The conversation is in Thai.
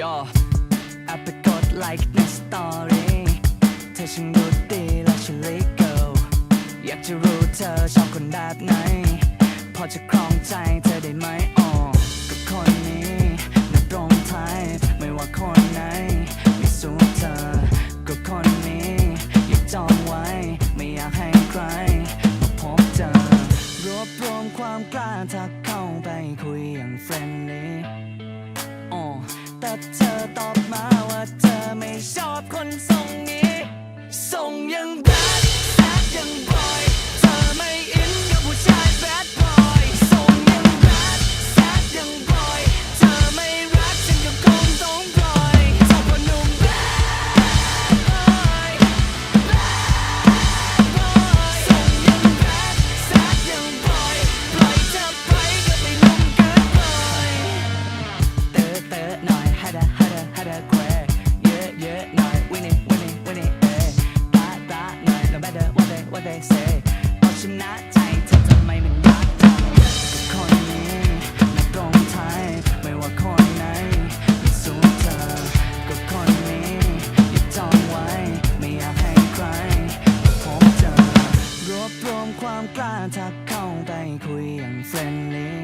ย่อแอปไปกดไลค์ในสตอรี่เธอช่างดูดีและฉันลิเกิลอยากจะรู้เธอชอบคนแบบไหน พอจะครองใจเธอได้ไหมอ๋อกับคนนี้มันตรงไทยไม่ว่าคนไหน ไม่สู้เธอกับคนนี้อยากจองไว้ไม่อยากให้ใครมาพบเจอรวบรวมความกล้าทักเข้าไปคุยอย่างเฟรน what they what they say เอาชนะใจเธอทำไมมันยากจังกับคนนี้ไม่ตรงไทยไม่ว่าคนไหนไม่สู้เธอกับคนนี้อยากจองไว้ ไม่อยากให้ใครมาพบเจอรวบรวมความกล้าทักเข้าไปคุยอย่างเฟรนลี่